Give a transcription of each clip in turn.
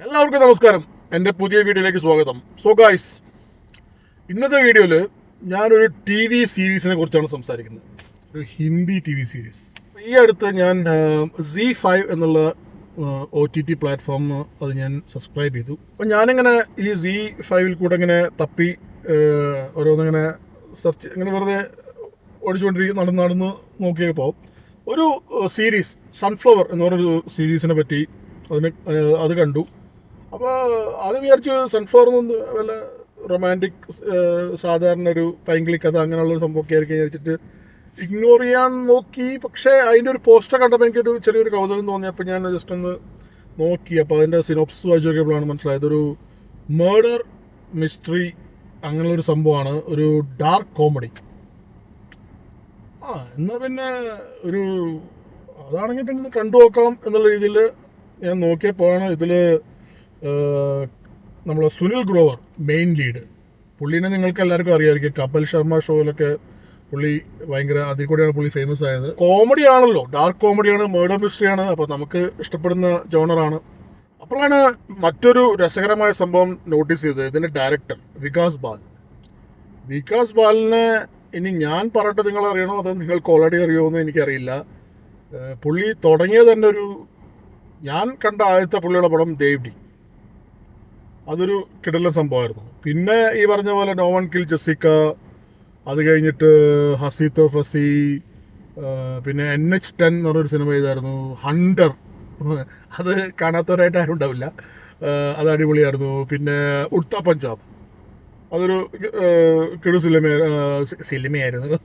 എല്ലാവർക്കും നമസ്കാരം. എന്റെ പുതിയ വീഡിയോയിലേക്ക് സ്വാഗതം. സോ ഗായ്സ് ഇന്നത്തെ വീഡിയോയിൽ ഞാനൊരു ടി വി സീരീസിനെ കുറിച്ചാണ് സംസാരിക്കുന്നത്. ഒരു ഹിന്ദി ടി വി സീരീസ്. ഈ അടുത്ത് ഞാൻ സി ഫൈവ് എന്നുള്ള ഒ ടി ടി പ്ലാറ്റ്ഫോം അത് ഞാൻ സബ്സ്ക്രൈബ് ചെയ്തു. അപ്പം ഞാനിങ്ങനെ ഈ സി ഫൈവിൽ കൂടെ ഇങ്ങനെ തപ്പി ഓരോന്നിങ്ങനെ സെർച്ച് ഇങ്ങനെ വെറുതെ ഓടിച്ചുകൊണ്ടിരിക്കും നടന്ന് നടന്ന് നോക്കിയപ്പോൾ ഒരു സീരീസ് സൺഫ്ലവർ എന്ന് പറഞ്ഞൊരു സീരീസിനെ പറ്റി അതിന് അത് കണ്ടു. അപ്പോൾ അത് വിചാരിച്ചു സൺഫ്ലവർ നിന്ന് വല്ല റൊമാന്റിക് സാധാരണ ഒരു പൈങ്കിളി കഥ അങ്ങനെയുള്ള ഒരു സംഭവമൊക്കെ ആയിരിക്കും വിചാരിച്ചിട്ട് ഇഗ്നോർ ചെയ്യാൻ നോക്കി. പക്ഷേ അതിന്റെ ഒരു പോസ്റ്റർ കണ്ടപ്പോൾ എനിക്കൊരു ചെറിയൊരു കൗതുകം തോന്നി. അപ്പോൾ ഞാൻ ജസ്റ്റ് ഒന്ന് നോക്കി. അപ്പോൾ അതിന്റെ സിനോപ്സ് വായിച്ചു നോക്കിയപ്പോഴാണ് മനസ്സിലായത്. ഒരു മേർഡർ മിസ്റ്ററി അങ്ങനെയുള്ളൊരു സംഭവമാണ്. ഒരു ഡാർക്ക് കോമഡി ആ എന്നാൽ പിന്നെ ഒരു അതാണെങ്കിൽ പിന്നെ കണ്ടു നോക്കാം എന്നുള്ള രീതിയിൽ ഞാൻ നോക്കിയപ്പോഴാണ് ഇതിൽ നമ്മളെ സുനിൽ ഗ്രോവർ മെയിൻ ലീഡ് പുള്ളീനെ നിങ്ങൾക്ക് എല്ലാവർക്കും അറിയാമായിരിക്കും കപിൽ ശർമ്മ ഷോയിലൊക്കെ പുള്ളി ഭയങ്കര അതിൽ കൂടെയാണ് പുള്ളി ഫേമസ് ആയത്. കോമഡി ആണല്ലോ. ഡാർക്ക് കോമഡിയാണ് മേഡർ മിസ്റ്ററിയാണ് അപ്പോൾ നമുക്ക് ഇഷ്ടപ്പെടുന്ന ജോണറാണ് അപ്പോഴാണ് മറ്റൊരു രസകരമായ സംഭവം നോട്ടീസ് ചെയ്തത് ഇതിന്റെ ഡയറക്ടർ വികാസ് ബാൽ. വികാസ് ബാലിനെ ഇനി ഞാൻ പറഞ്ഞിട്ട് നിങ്ങൾ അറിയണോ? അതോ നിങ്ങൾക്ക് ഓൾറെഡി അറിയുമോ എന്ന് എനിക്കറിയില്ല. പുള്ളി തുടങ്ങിയത് തന്നെ ഒരു ഞാൻ കണ്ട ആദ്യത്തെ പുള്ളിയുടെ പടം ദേവ് ഡി അതൊരു കിടലൻ സംഭവമായിരുന്നു. പിന്നെ ഈ പറഞ്ഞ പോലെ നോവൺ കിൽ ജസിക്ക അത് കഴിഞ്ഞിട്ട് ഹസീത്തോ ഫസി പിന്നെ എൻ എച്ച് ടെൻ എന്ന് പറഞ്ഞൊരു സിനിമ ചെയ്തായിരുന്നു ഹണ്ടർ. അത് കാണാത്തവരായിട്ട് ആരും ഉണ്ടാവില്ല. അത് അടിപൊളിയായിരുന്നു. പിന്നെ ഉഡ്ത പഞ്ചാബ്. അതൊരു കിടു സിനിമ സിനിമയായിരുന്നു.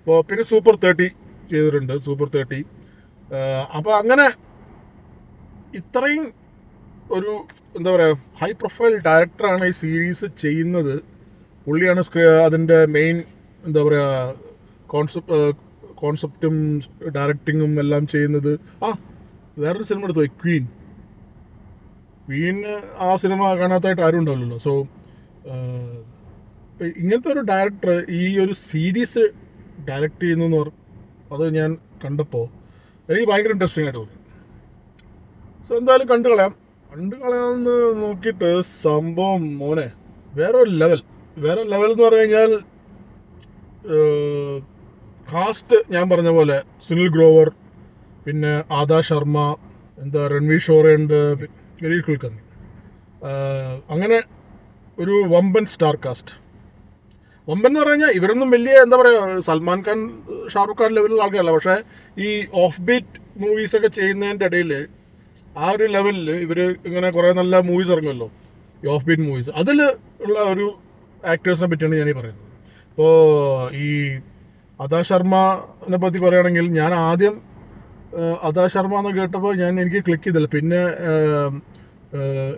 അപ്പോൾ പിന്നെ സൂപ്പർ തേർട്ടി ചെയ്തിട്ടുണ്ട് സൂപ്പർ തേർട്ടി. അപ്പോൾ അങ്ങനെ ഇത്രയും ഒരു എന്താ പറയുക ഹൈ പ്രൊഫൈൽ ഡയറക്ടറാണ് ഈ സീരീസ് ചെയ്യുന്നത്. പുള്ളിയാണ് അതിന്റെ മെയിൻ എന്താ പറയുക കോൺസെപ്റ്റ് കോൺസെപ്റ്റും ഡയറക്ടിങ്ങും എല്ലാം ചെയ്യുന്നത്. ആ വേറൊരു സിനിമ എടുത്തു ക്വീൻ ക്വീൻ ആ സിനിമ കാണാത്തതായിട്ട് ആരും ഉണ്ടാവില്ലല്ലോ. സോ ഇങ്ങനത്തെ ഒരു ഡയറക്ടർ ഈ ഒരു സീരീസ് ഡയറക്റ്റ് ചെയ്യുന്നു എന്ന് അത് ഞാൻ കണ്ടപ്പോൾ എനിക്ക് ഭയങ്കര ഇൻട്രസ്റ്റിംഗ് ആയിട്ട് തോന്നി. സോ എന്തായാലും കണ്ടു കളയാം കണ്ടു കളയാന്ന് നോക്കിയിട്ട് സംഭവം മോനെ വേറെ ഒരു ലെവൽ വേറെ ലെവൽ എന്ന് പറഞ്ഞു കഴിഞ്ഞാൽ കാസ്റ്റ് ഞാൻ പറഞ്ഞ പോലെ സുനിൽ ഗ്രോവർ പിന്നെ ആദാ ശർമ്മ എന്താ രൺവീർ ഷോറയുണ്ട് ഗരീഷ് കുൽക്കർണി. അങ്ങനെ ഒരു വമ്പൻ സ്റ്റാർ കാസ്റ്റ് വമ്പൻ എന്ന് പറഞ്ഞു കഴിഞ്ഞാൽ ഇവരൊന്നും വലിയ എന്താ പറയുക സൽമാൻ ഖാൻ ഷാറുഖ് ഖാൻ ലെവലിലുള്ള ആൾക്കാരല്ല. പക്ഷേ ഈ ഓഫ് ബീറ്റ് മൂവീസൊക്കെ ചെയ്യുന്നതിന്റെ ഇടയിൽ ആ ഒരു ലെവലിൽ ഇവർ ഇങ്ങനെ കുറേ നല്ല മൂവീസ് ഇറങ്ങുമല്ലോ. ഓഫ് ബീറ്റ് മൂവീസ് അതിൽ ഉള്ള ഒരു ആക്ടേഴ്സിനെ പറ്റിയാണ് ഞാനീ പറയുന്നത്. ഇപ്പോൾ ഈ അദാ ശർമ്മനെ പറ്റി പറയുകയാണെങ്കിൽ ഞാൻ ആദ്യം അദാ ശർമ്മ എന്ന് കേട്ടപ്പോൾ ഞാൻ എനിക്ക് ക്ലിക്ക് ചെയ്തില്ല. പിന്നെ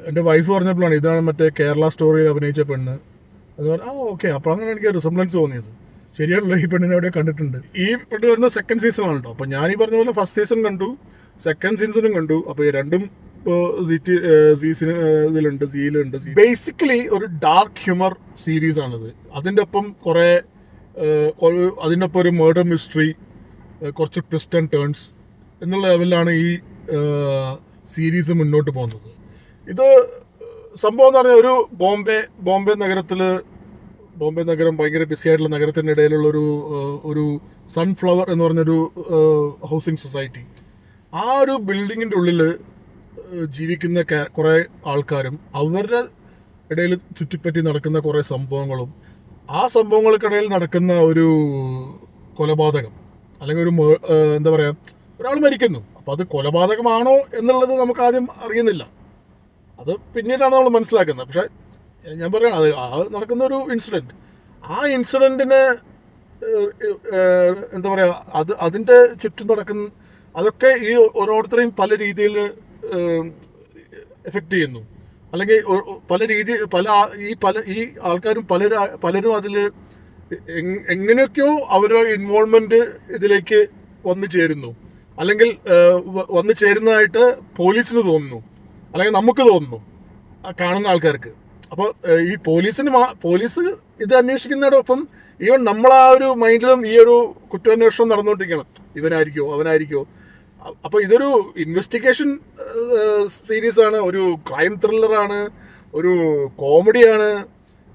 എന്റെ വൈഫ് പറഞ്ഞപ്പോഴാണ് ഇതാണ് മറ്റേ കേരള സ്റ്റോറിയിൽ അഭിനയിച്ച പെണ്ണ്. അതുപോലെ ആ ഓക്കെ അപ്പോൾ അങ്ങനെ എനിക്ക് റിസംബ്ലൻസ് തോന്നിയത്. ശരിയാണല്ലോ ഈ പെണ്ണിനെ അവിടെ കണ്ടിട്ടുണ്ട്. ഈ പെണ്ണ് വരുന്ന സെക്കൻഡ് സീസൺ ആണല്ലോ അപ്പോൾ ഞാൻ ഈ പറഞ്ഞ പോലെ ഫസ്റ്റ് സീസൺ കണ്ടു. സെക്കൻഡ് സീൻസിനും കണ്ടു. അപ്പോൾ ഈ രണ്ടും ഇതിലുണ്ട് സീലുണ്ട് ബേസിക്കലി ഒരു ഡാർക്ക് ഹ്യൂമർ സീരീസ് ആണിത്. അതിന്റെ ഒപ്പം കുറേ ഒരു അതിന്റെ ഒപ്പം ഒരു മേർഡർ മിസ്റ്ററി കുറച്ച് ട്വിസ്റ്റ് ആൻഡ് ടേൺസ് എന്നുള്ള ലെവലിലാണ് ഈ സീരീസ് മുന്നോട്ട് പോകുന്നത്. ഇത് സംഭവം എന്ന് പറഞ്ഞാൽ ഒരു ബോംബെ ബോംബെ നഗരത്തിൽ ബോംബെ നഗരം ഭയങ്കര ബിസി ആയിട്ടുള്ള നഗരത്തിന്റെ ഇടയിലുള്ള ഒരു ഒരു സൺഫ്ലവർ എന്ന് പറഞ്ഞൊരു ഹൗസിംഗ് സൊസൈറ്റി ആ ഒരു ബിൽഡിങ്ങിന്റെ ഉള്ളിൽ ജീവിക്കുന്ന കുറേ ആൾക്കാരും അവരുടെ ഇടയിൽ ചുറ്റിപ്പറ്റി നടക്കുന്ന കുറേ സംഭവങ്ങളും ആ സംഭവങ്ങൾക്കിടയിൽ നടക്കുന്ന ഒരു കൊലപാതകം അല്ലെങ്കിൽ ഒരു എന്താ പറയുക ഒരാൾ മരിക്കുന്നു. അപ്പം അത് കൊലപാതകമാണോ എന്നുള്ളത് നമുക്ക് ആദ്യം അറിയുന്നില്ല. അത് പിന്നീടാണ് നമ്മൾ മനസ്സിലാക്കുന്നത്. പക്ഷേ ഞാൻ പറയാം അത് നടക്കുന്ന ഒരു ഇൻസിഡന്റ് ആ ഇൻസിഡന്റിന് എന്താ പറയുക അത് അതിന്റെ ചുറ്റും നടക്കുന്ന അതൊക്കെ ഈ ഓരോരുത്തരെയും പല രീതിയിൽ എഫക്റ്റ് ചെയ്യുന്നു. അല്ലെങ്കിൽ പല രീതി പല ഈ പല ഈ ആൾക്കാരും പല പലരും അതിൽ എങ്ങനെയൊക്കെയോ അവരുടെ ഇൻവോൾവ്മെന്റ് ഇതിലേക്ക് വന്നു ചേരുന്നു. അല്ലെങ്കിൽ വന്നു ചേരുന്നതായിട്ട് പോലീസിന് തോന്നുന്നു. അല്ലെങ്കിൽ നമുക്ക് തോന്നുന്നു. കാണുന്ന ആൾക്കാർക്ക്. അപ്പോൾ ഈ പോലീസിന് പോലീസ് ഇത് അന്വേഷിക്കുന്നതോടൊപ്പം ഈവൻ നമ്മളാ ഒരു മൈൻഡിലും ഈ ഒരു കുറ്റാന്വേഷണം നടന്നുകൊണ്ടിരിക്കണം. ഇവനായിരിക്കോ അവനായിരിക്കോ. അ- അപ്പൊ ഇതൊരു ഇൻവെസ്റ്റിഗേഷൻ സീരീസ് ആണ് ഒരു ക്രൈം ത്രില്ലറാണ് ഒരു കോമഡിയാണ്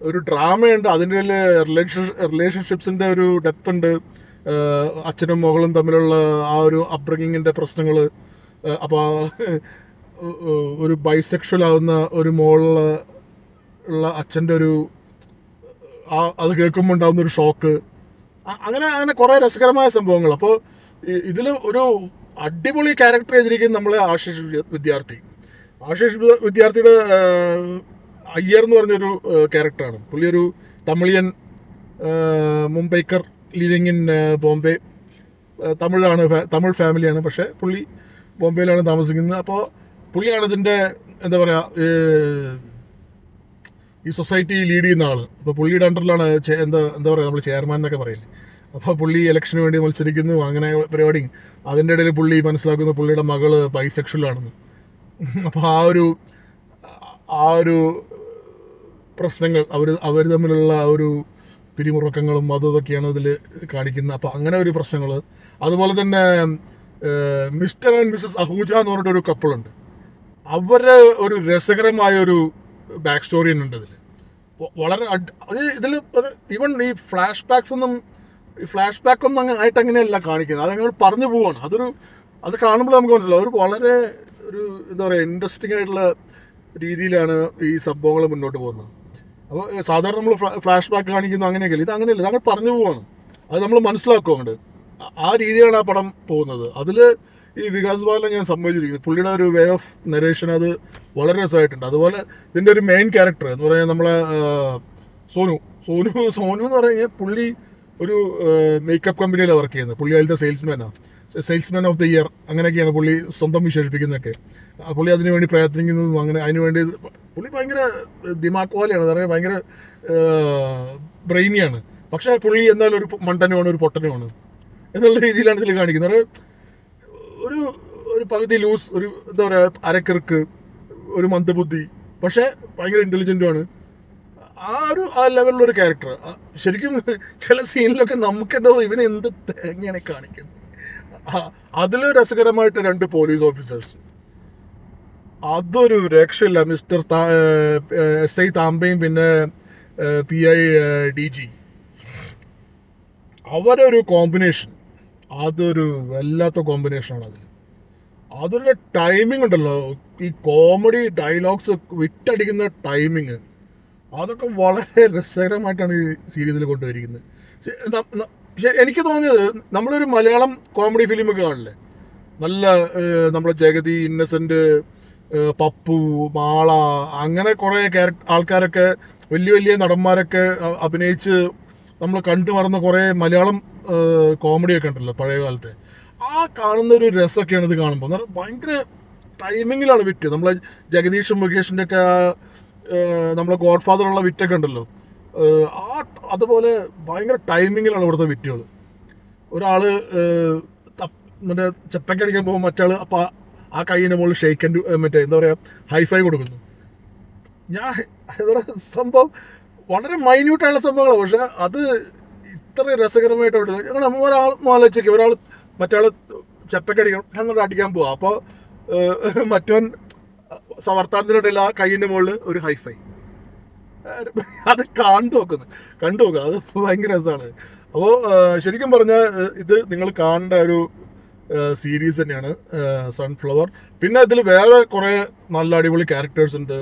ഒരു ഡ്രാമയുണ്ട് അതിന്റെ റിലേഷൻ റിലേഷൻഷിപ്സിന്റെ ഒരു ഡെപ്ത് ഉണ്ട് അച്ഛനും മകളും തമ്മിലുള്ള ആ ഒരു അപ്ബ്രിങ്ങിങ്ങിന്റെ പ്രശ്നങ്ങൾ അപ്പോൾ ഒരു ബൈസെക്ഷൽ ആവുന്ന ഒരു മോളുള്ള ഉള്ള അച്ഛന്റെ ഒരു ആ അത് കേൾക്കുമ്പോൾ ഉണ്ടാകുന്ന ഒരു ഷോക്ക് അങ്ങനെ അങ്ങനെ കുറേ രസകരമായ സംഭവങ്ങൾ അപ്പോൾ ഇതിൽ ഒരു അടിപൊളി ക്യാരക്ടർ ചെയ്തിരിക്കുന്നത് നമ്മൾ ആശിഷ് വിദ്യാർത്ഥി. ആശിഷ് വിദ്യാർത്ഥിയുടെ അയ്യർ എന്ന് പറഞ്ഞൊരു ക്യാരക്ടറാണ് പുള്ളി ഒരു തമിഴിയൻ മുംബൈക്കർ ലിവിങ് ഇൻ ബോംബെ. തമിഴാണ് തമിഴ് ഫാമിലിയാണ് പക്ഷേ പുള്ളി ബോംബെയിലാണ് താമസിക്കുന്നത്. അപ്പോൾ പുള്ളിയാണ് ഇതിന്റെ എന്താ പറയുക ഈ സൊസൈറ്റി ലീഡ് ചെയ്യുന്ന ആൾ അപ്പോൾ പുള്ളിയുടെ അണ്ടറിലാണ് എന്താ എന്താ പറയുക നമ്മൾ ചെയർമാൻ എന്നൊക്കെ പറയില്ലേ? അപ്പോൾ പുള്ളി ഇലക്ഷന് വേണ്ടി മത്സരിക്കുന്നു അങ്ങനെ പരിപാടി. അതിന്റെ ഇടയിൽ പുള്ളി മനസ്സിലാക്കുന്ന പുള്ളിയുടെ മകൾ ബൈസെക്ഷൽ ആണെന്ന്. അപ്പോൾ ആ ഒരു ആ ഒരു പ്രശ്നങ്ങൾ അവർ അവർ തമ്മിലുള്ള ആ ഒരു പിരിമുറുക്കങ്ങളും അതും ഇതൊക്കെയാണ് ഇതിൽ കാണിക്കുന്നത്. അപ്പോൾ അങ്ങനെ ഒരു പ്രശ്നങ്ങൾ അതുപോലെ തന്നെ മിസ്റ്റർ ആൻഡ് മിസ്സസ് അഹൂജ എന്ന് പറഞ്ഞിട്ടൊരു കപ്പിളുണ്ട്. അവരുടെ ഒരു രസകരമായ ഒരു ബാക്ക് സ്റ്റോറി ഉണ്ട് ഇതിൽ വളരെ അത് ഇതിൽ ഈവൻ ഈ ഫ്ലാഷ് ബാക്സ് ഒന്നും ഈ ഫ്ലാഷ് ബാക്ക് ഒന്നും അങ്ങനെ ആയിട്ട് അങ്ങനെയല്ല കാണിക്കുന്നത്. അതങ്ങനെ പറഞ്ഞു പോവാണ്. അതൊരു അത് കാണുമ്പോൾ നമുക്ക് മനസ്സിലാവും. ഒരു വളരെ ഒരു എന്താ പറയുക ഇൻട്രസ്റ്റിംഗ് ആയിട്ടുള്ള രീതിയിലാണ് ഈ സംഭവങ്ങൾ മുന്നോട്ട് പോകുന്നത്. അപ്പോൾ സാധാരണ നമ്മൾ ഫ്ലാഷ് ബാക്ക് കാണിക്കുന്നു അങ്ങനെയൊക്കെ ഇത് അങ്ങനെയല്ല. അങ്ങനെ പറഞ്ഞു പോവാണ്. അത് നമ്മൾ മനസ്സിലാക്കും ആ രീതിയിലാണ് ആ പടം പോകുന്നത്. അതിൽ ഈ വികാസ് ബാലിനെ ഞാൻ സംഭവിച്ചിരിക്കുന്നത് പുള്ളിയുടെ ഒരു വേ ഓഫ് നരേഷൻ അത് വളരെ രസമായിട്ടുണ്ട്. അതുപോലെ ഇതിന്റെ ഒരു മെയിൻ ക്യാരക്ടർ എന്ന് പറയുന്നത് നമ്മളെ സോനു. സോനു സോനു എന്ന് പറഞ്ഞു കഴിഞ്ഞാൽ പുള്ളി ഒരു മേക്കപ്പ് കമ്പനിയിലാണ് വർക്ക് ചെയ്യുന്നത്. പുള്ളി അതിലത്തെ സെയിൽസ്മാനാണ് സെയിൽസ്മാൻ ഓഫ് ദി ഇയർ അങ്ങനെയൊക്കെയാണ് പുള്ളി സ്വന്തം വിശേഷിപ്പിക്കുന്നതൊക്കെ. പുള്ളി അതിനു വേണ്ടി പ്രയത്നിക്കുന്നതും അങ്ങനെ അതിനു വേണ്ടി പുള്ളി ഭയങ്കര ദിമാക്കോലയാണ് അതായത് ഭയങ്കര ബ്രെയിനിയാണ് പക്ഷേ പുള്ളി എന്തായാലും ഒരു മണ്ടനുമാണ് ഒരു പൊട്ടനുമാണ്. എന്നുള്ള രീതിയിലാണ് ഇതിൽ കാണിക്കുന്നത്. ഒരു ഒരു പകുതി ലൂസ് ഒരു എന്താ പറയുക അരക്കിറുക്ക് ഒരു മന്ദബുദ്ധി. പക്ഷേ ഭയങ്കര ഇന്റലിജന്റുമാണ് ആ ഒരു ആ ലെവലിലൊരു ക്യാരക്ടർ ശരിക്കും ചില സീനിലൊക്കെ നമുക്കെന്തോ ഇവനെ എന്ത് തേങ്ങയാണ് കാണിക്കുന്നത്? അതിൽ രസകരമായിട്ട് രണ്ട് പോലീസ് ഓഫീസേഴ്സ് അതൊരു രക്ഷയില്ല. മിസ്റ്റർ എസ് ഐ താമ്പയും പിന്നെ പി ഐ ഡി ജി അവരൊരു കോമ്പിനേഷൻ അതൊരു വല്ലാത്ത കോമ്പിനേഷനാണ് അതിൽ അതിന്റെ ടൈമിംഗ് ഉണ്ടല്ലോ. ഈ കോമഡി ഡയലോഗ്സ് വിറ്റടിക്കുന്ന ടൈമിങ് അതൊക്കെ വളരെ രസകരമായിട്ടാണ് ഈ സീരീസിൽ കൊണ്ടുവരിക്കുന്നത്. എനിക്ക് തോന്നിയത് നമ്മളൊരു മലയാളം കോമഡി ഫിലിമൊക്കെ കാണില്ലേ? നല്ല നമ്മളെ ജഗതി ഇന്നസെന്റ് പപ്പു മാള അങ്ങനെ കുറേ ആൾക്കാരൊക്കെ വലിയ വലിയ നടന്മാരൊക്കെ അഭിനയിച്ച് നമ്മൾ കണ്ടു മറന്ന കുറേ മലയാളം കോമഡിയൊക്കെ ഉണ്ടല്ലോ പഴയ കാലത്തെ. ആ കാണുന്ന ഒരു രസമൊക്കെയാണ് ഇത് കാണുമ്പോൾ. ഭയങ്കര ടൈമിങ്ങിലാണ് വിറ്റ്. നമ്മളെ ജഗദീഷും മുകേഷിന്റെ ഒക്കെ നമ്മളെ ഗോഡ് ഫാദറുള്ള വിറ്റൊക്കെ ഉണ്ടല്ലോ. ആ അതുപോലെ ഭയങ്കര ടൈമിങ്ങിലാണ് ഇവിടുത്തെ വിറ്റുകൾ ഒരാൾ മറ്റേ ചെപ്പക്കടിക്കാൻ പോകുമ്പോൾ മറ്റാൾ അപ്പം ആ- കൈയിന്റെ മുകളിൽ ഷെയ്ക്ക് ആൻഡ് മറ്റേ എന്താ പറയുക ഹൈഫൈ കൊടുക്കുന്നു. ഞാൻ എന്താ സംഭവം വളരെ മൈന്യൂട്ടായുള്ള സംഭവങ്ങളാണ് പക്ഷെ അത് ഇത്ര രസകരമായിട്ട് അവിടെ ഞങ്ങൾ നമ്മൾ ഒരാൾ ആലോചിക്കുക ഒരാൾ മറ്റാൾ ചെപ്പക്കടിക്കണം എന്നിട്ട് അടിക്കാൻ പോവാം. അപ്പോൾ മറ്റവൻ വർത്താനത്തിനിടയിൽ ആ കൈയിന്റെ മുകളിൽ ഒരു ഹൈഫൈ. അത് കണ്ടു നോക്കുന്നു. കണ്ടു നോക്കുക അത് ഭയങ്കര രസമാണ്. അപ്പോൾ ശരിക്കും പറഞ്ഞാൽ ഇത് നിങ്ങൾ കാണേണ്ട ഒരു സീരീസ് തന്നെയാണ് സൺഫ്ലവർ പിന്നെ ഇതിൽ വേറെ കുറേ നല്ല അടിപൊളി ക്യാരക്ടേഴ്സ് ഉണ്ട്.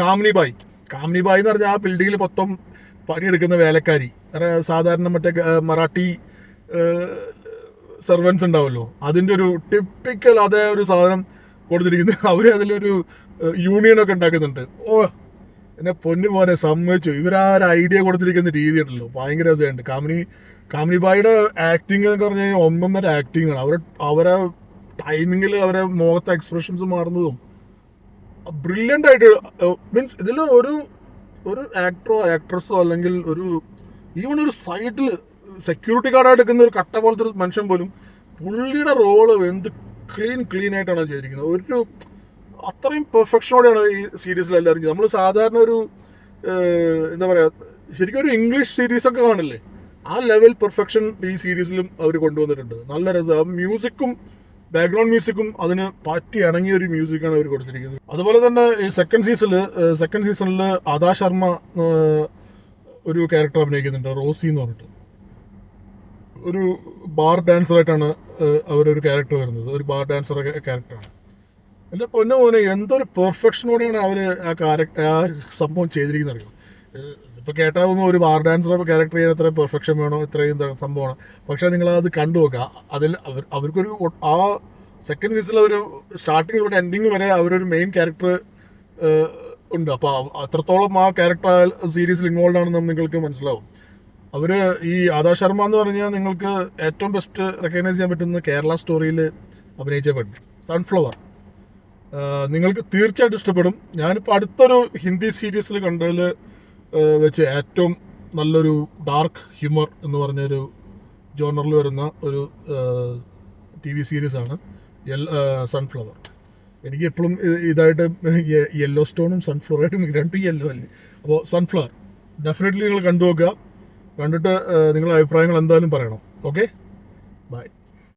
കാമിനി ബായി കാമിനി ബായി എന്ന് പറഞ്ഞാൽ ആ ബിൽഡിങ്ങിൽ മൊത്തം പണിയെടുക്കുന്ന വേലക്കാരി. സാധാരണ മറ്റേ മറാഠി സെർവൻസ് ഉണ്ടാവുമല്ലോ അതിന്റെ ഒരു ടിപ്പിക്കൽ അതേ ഒരു സാധനം കൊടുത്തിരിക്കുന്നത്. അവർ അതിലൊരു യൂണിയനൊക്കെ ഉണ്ടാക്കുന്നുണ്ട്. ഓ എന്നെ പൊന്നു പോലെ സമ്മതിച്ചു. ഇവരാ ഒരു ഐഡിയ കൊടുത്തിരിക്കുന്ന രീതി ഉണ്ടല്ലോ. ഭയങ്കര രസമുണ്ട്. കാമിനി കാമിനി ബായിയുടെ ആക്ടിങ് എന്നൊക്കെ പറഞ്ഞു കഴിഞ്ഞാൽ ഒന്നൊന്നര ആക്ടിങ് ആണ്. അവരെ അവരെ ടൈമിങ്ങിൽ അവരെ മുഖത്തെ എക്സ്പ്രഷൻസ് മാറുന്നതും ബ്രില്യന്റ് ആയിട്ട് മീൻസ് ഇതിൽ ഒരു ഒരു ആക്ടറോ ആക്ട്രസോ അല്ലെങ്കിൽ ഒരു ഈവൺ ഒരു സൈഡിൽ സെക്യൂരിറ്റി ഗാർഡായിട്ട് എടുക്കുന്ന ഒരു കട്ട പോലത്തെ ഒരു മനുഷ്യൻ പോലും പുള്ളിയുടെ റോൾ എന്ത് ക്ലീൻ ക്ലീൻ ആയിട്ടാണ് ചെയ്തിരിക്കുന്നത് ഒരു അത്രയും പെർഫെക്ഷനോടെയാണ് ഈ സീരീസിൽ എല്ലാവരും നമ്മൾ സാധാരണ ഒരു എന്താ പറയുക ശരിക്കും ഒരു ഇംഗ്ലീഷ് സീരീസ് ഒക്കെ കാണില്ലേ? ആ ലെവൽ പെർഫെക്ഷൻ ഈ സീരീസിലും അവർ കൊണ്ടുവന്നിട്ടുണ്ട്. നല്ല രസം. മ്യൂസിക്കും ബാക്ക്ഗ്രൗണ്ട് മ്യൂസിക്കും അതിന് പറ്റി ഇണങ്ങിയ ഒരു മ്യൂസിക്കാണ് അവർ കൊടുത്തിരിക്കുന്നത്. അതുപോലെ തന്നെ ഈ സെക്കൻഡ് സീസണിൽ സെക്കൻഡ് സീസണിൽ അദാ ശർമ്മ ഒരു ക്യാരക്ടർ അഭിനയിക്കുന്നുണ്ട്. റോസി എന്ന് പറഞ്ഞിട്ട്. ഒരു ബാർ ഡാൻസറായിട്ടാണ് അവരൊരു ക്യാരക്ടർ വരുന്നത്. ഒരു ബാർ ഡാൻസർ ക്യാരക്ടറാണ് എന്റെ പൊന്നു മോനെ എന്തൊരു പെർഫെക്ഷനോടെയാണ് അവർ ആ ക്യാരക്ടർ ആ സംഭവം ചെയ്തിരിക്കുന്നത് അറിയോ? ഇപ്പോൾ കേട്ടാവുന്ന ഒരു ബാർ ഡാൻസർ ക്യാരക്ടർ ചെയ്യാൻ എത്ര പെർഫെക്ഷൻ വേണോ ഇത്രയും ഇത- സംഭവമാണ്. പക്ഷേ നിങ്ങൾ അത് കണ്ടു നോക്കുക. അതിൽ അവർ അവർക്കൊരു ആ സെക്കൻഡ് സീസണിൽ ഒരു സ്റ്റാർട്ടിങ് തൊട്ട് എൻഡിങ് വരെ അവരൊരു മെയിൻ ക്യാരക്ടർ ഉണ്ട്. അപ്പോൾ അത്രത്തോളം ആ ക്യാരക്ടർ സീരീസിൽ ഇൻവോൾവ് ആണെന്ന് നിങ്ങൾക്ക് മനസ്സിലാവും. അവർ ഈ ആദാ ശർമ്മ എന്ന് പറഞ്ഞാൽ നിങ്ങൾക്ക് ഏറ്റവും ബെസ്റ്റ് റെക്കഗ്നൈസ് ചെയ്യാൻ പറ്റുന്ന കേരള സ്റ്റോറിയിൽ അഭിനയിച്ച പെണ്ണ്. സൺഫ്ലവർ നിങ്ങൾക്ക് തീർച്ചയായിട്ടും ഇഷ്ടപ്പെടും. ഞാനിപ്പോൾ അടുത്തൊരു ഹിന്ദി സീരീസിൽ കണ്ടതിൽ വെച്ച് ഏറ്റവും നല്ലൊരു ഡാർക്ക് ഹ്യൂമർ എന്ന് പറഞ്ഞൊരു ജോണറിൽ വരുന്ന ഒരു ടി വി സീരീസാണ് സൺഫ്ലവർ എനിക്ക് എപ്പോഴും ഇതായിട്ട് യെല്ലോ സ്റ്റോണും സൺഫ്ലവറായിട്ടും രണ്ടും യെല്ലോ അല്ലേ? അപ്പോൾ സൺഫ്ലവർ ഡെഫിനറ്റ്ലി നിങ്ങൾ കണ്ടു നോക്കുക കണ്ടിട്ട് നിങ്ങളുടെ അഭിപ്രായങ്ങൾ എന്തായാലും പറയണം. ഓക്കെ? ബൈ.